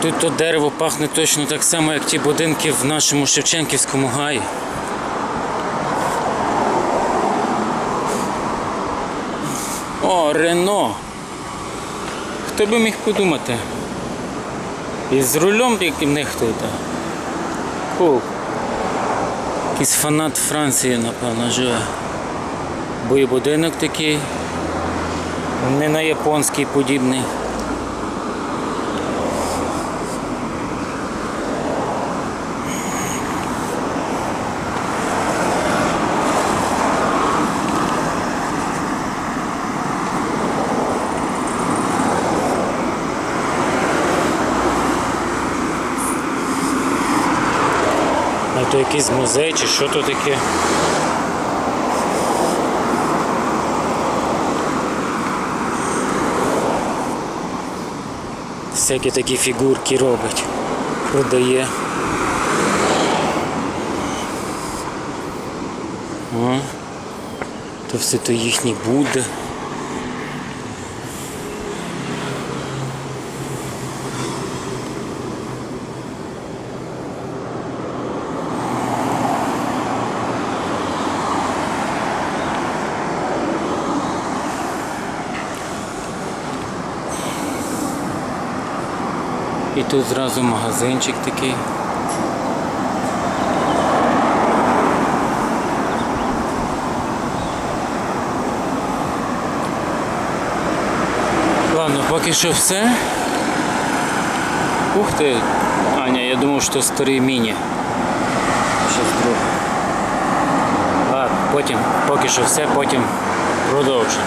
Тут то дерево пахне точно так само, як ті будинки в нашому Шевченківському гаї. О, Рено. Хто би міг подумати? І з рулем, як і в них тут. Кул. Якийсь фанат Франції, напевно, живе. Бо і будинок такий. Не на японський подібний. То якийсь музей чи що то таке? Всякі такі фігурки робить, продає. О, то все то їхні буде. І тут зразу магазинчик такий. Ладно, поки що все. Ух ти. Аня, я думав, що старий міні. Щось друге. Ладно, потім, поки що все, потім продовжимо.